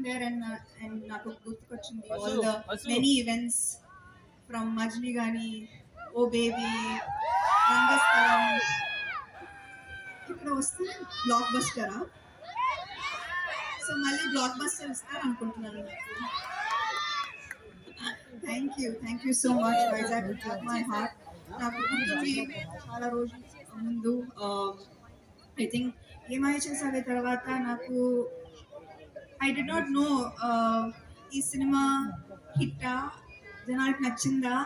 there and uh, and నాకు గుర్తుకొచ్చింది. All the many events from Majni Gani, Oh Baby, Rangasthalam ఇక్కడ వస్తే block బస్టరా సో మళ్ళీ బ్లాక్ బస్టర్ ఇస్తారు అనుకుంటున్నాను thank you thank you so much Vizag my heart నాకు గుర్తుంది చాలా రోజుల ముందు ఐ థింక్ ఏమై చేసావే తర్వాత? నాకు ఐ డి నాట్ నో ఈ సినిమా హిట్టా జనానికి నచ్చిందా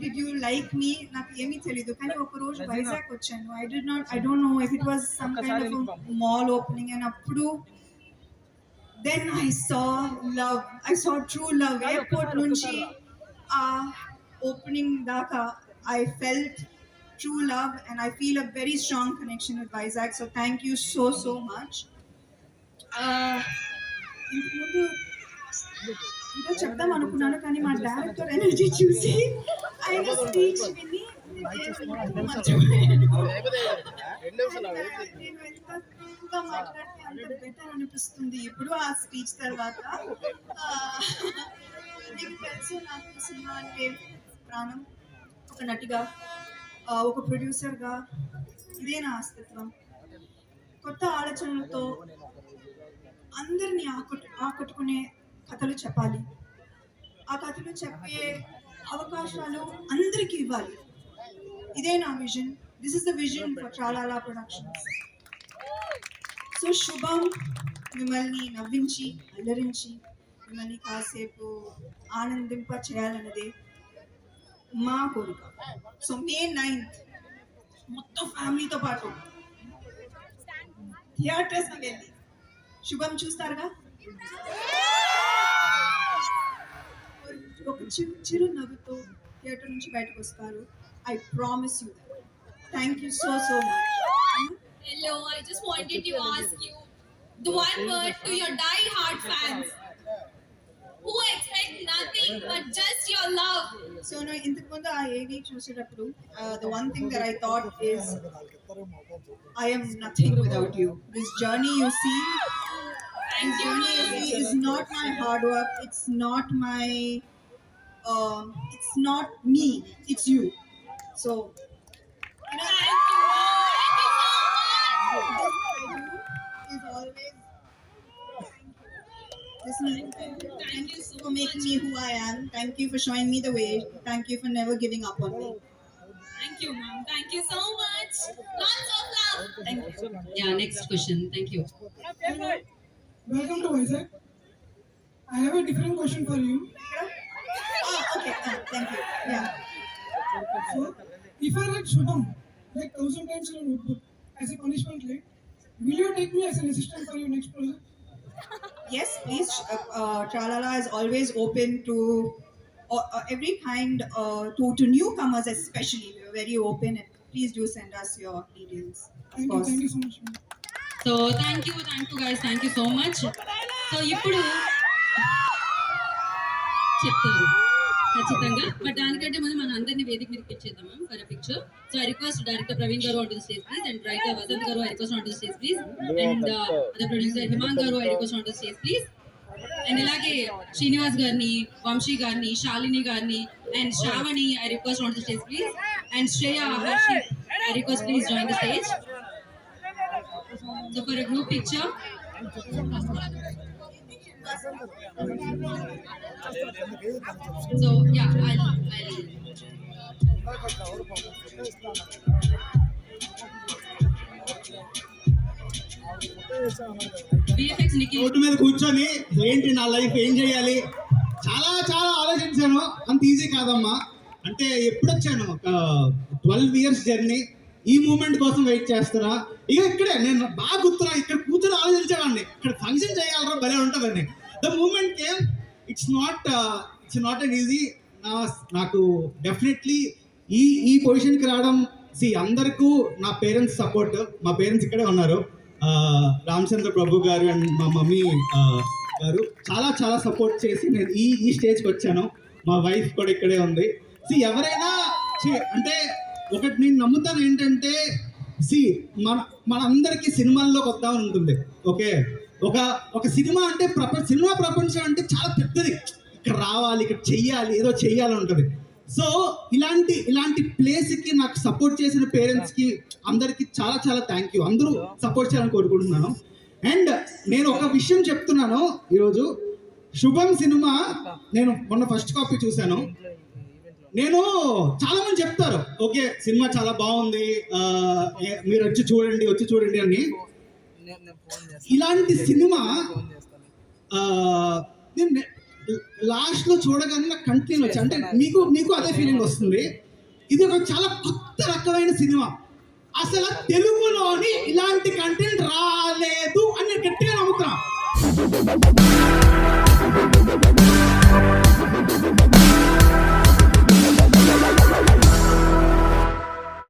డిడ్ యూ లైక్ మీ నాకు ఏమీ తెలీదు కానీ ఒక రోజు వైజాగ్ వచ్చాను I did not I don't know if it was some kind of mall opening and అప్పుడు then I saw love I saw true love airport నుంచి ఆ ఓపెనింగ్ దాకా I felt true love and I feel a very strong connection with Vizag so thank you so so much ఇంతకుముందు ఇంకా చెప్దాం అనుకున్నాను కానీ మా డైరెక్టర్ ఎనర్జీ చూసి ఆయన స్పీచ్ విని బెటర్ అనిపిస్తుంది ఇప్పుడు ఆ స్పీచ్ తర్వాత ఆ, తెలుసు నాకు సినిమా అంటే ప్రాణం. ఒక నటిగా ఒక ప్రొడ్యూసర్గా ఇదే నా అస్తిత్వం. కొత్త ఆలోచనలతో అందరినీ ఆకట్టు ఆకట్టుకునే కథలు చెప్పాలి. ఆ కథలు చెప్పే అవకాశాలు అందరికీ ఇవ్వాలి. ఇదే నా vision. This is the vision for Chalala productions so శుభం మిమ్మల్ని నవ్వించి అల్లరించి మిమ్మల్ని కాసేపు ఆనందింప చేయాలన్నదే మా కోరిక. సో మే నైన్త్ మొత్తం ఫ్యామిలీతో పాటు థియేటర్స్కి వెళ్ళి శుభం చూస్తారుగా ఒక చిరు చిరు నవ్వుతో థియేటర్ నుంచి బయటకు వస్తారు I promise you thank you so so much Hello, I just wanted to ask you the one word to your die-hard fans who expect nothing but just your love. So నేను ఇంతకు ముందు ఆ ఏవి చూసేటప్పుడు the one thing that I thought is I am nothing without you this journey you see Thank you, journey you see is not my hard work. It's not my. Uh, it's not me. It's you. So. You know, Thank you, ma'am. this what I do Thank you so much. is always. Listening. Thank you so for making much. me who I am. Thank you for showing me the way. Thank you for never giving up on me. Thank you, mom. Thank you so much. Lots of love. Thank you. Yeah, next question. Thank you. Welcome to Vizag. I have a different question for you. Oh, okay. Uh, thank you. Yeah. So, if I write Shubham like thousand times in a notebook as a punishment, like, will you take me as an assistant for your next project? Yes, please. Uh, uh, Tralala is always open to uh, uh, every kind, uh, to, to newcomers especially. We're very open and please do send us your details. Thank you, thank you so much. So thank you thank you guys thank you so much so ఇప్పుడు చెప్తారు ఖచ్చితంగా. But దానికంటే ముందు మనం అందరినీ వేదిక మీద ఇచ్చేద్దాం for a picture so I request director Praveen garu on to stage please and writer Vasant garu I request on to stage please and అదే producer Himang garu I request on to stage please and ఇలాగే శ్రీనివాస్ గారిని వంశీ గారిని శాలిని గారిని and Shravani I request on to stage please and Shreya Harshi I request please join the stage So for a group picture, so yeah, I'll, I'll road మీద కూర్చొని ఏంటి నా life ఏం చేయాలి? చాలా చాలా ఆలోచించాను. అంత ఈజీ కాదమ్మా. అంటే ఎప్పుడు వచ్చాను ఒక ట్వెల్వ్ ఇయర్స్ జర్నీ ఈ మూమెంట్ కోసం వెయిట్ చేస్తున్నా ఇక ఇక్కడే నేను బాగా గుర్తున్నా ఇక్కడ కూర్చొని ఆలోచించేవాడిని. ఇక్కడ ఫంక్షన్ చేయాలరా భలే ఉంటుందండి. The moment came it's not it's not an easy నా నాకు డెఫినెట్లీ ఈ ఈ పొజిషన్కి రావడం సి అందరికీ నా పేరెంట్స్ సపోర్ట్ మా పేరెంట్స్ ఇక్కడే ఉన్నారు. రామచంద్ర ప్రభు గారు అండ్ మా మమ్మీ గారు చాలా చాలా సపోర్ట్ చేసి నేను ఈ ఈ స్టేజ్కి వచ్చాను. మా వైఫ్ కూడా ఇక్కడే ఉంది. సి ఎవరైనా అంటే ఒకటి నేను నమ్ముతాను ఏంటంటే సి మన మనందరికీ సినిమాల్లోకి వద్దామని ఉంటుంది. ఓకే? ఒక ఒక సినిమా అంటే ప్రపంచ సినిమా ప్రపంచం అంటే చాలా పెద్దది. ఇక్కడ రావాలి ఇక్కడ చెయ్యాలి ఏదో చెయ్యాలి ఉంటుంది. సో ఇలాంటి ఇలాంటి ప్లేస్కి నాకు సపోర్ట్ చేసిన పేరెంట్స్కి అందరికీ చాలా చాలా థ్యాంక్ యూ అందరూ సపోర్ట్ చేయాలని కోరుకుంటున్నాను. అండ్ నేను ఒక విషయం చెప్తున్నాను ఈరోజు. శుభం సినిమా నేను మొన్న ఫస్ట్ కాపీ చూశాను. నేను చాలా మంది చెప్తారు. ఓకే సినిమా చాలా బాగుంది మీరు వచ్చి చూడండి వచ్చి చూడండి అని. ఇలాంటి సినిమా నేను లాస్ట్లో చూడగానే నాకు కంటిన్యూ వచ్చి అంటే మీకు మీకు అదే ఫీలింగ్ వస్తుంది. ఇది ఒక చాలా కొత్త రకమైన సినిమా. అసలు తెలుగులోని ఇలాంటి కంటెంట్ రాలేదు అని గట్టిగా నమ్ముతున్నా.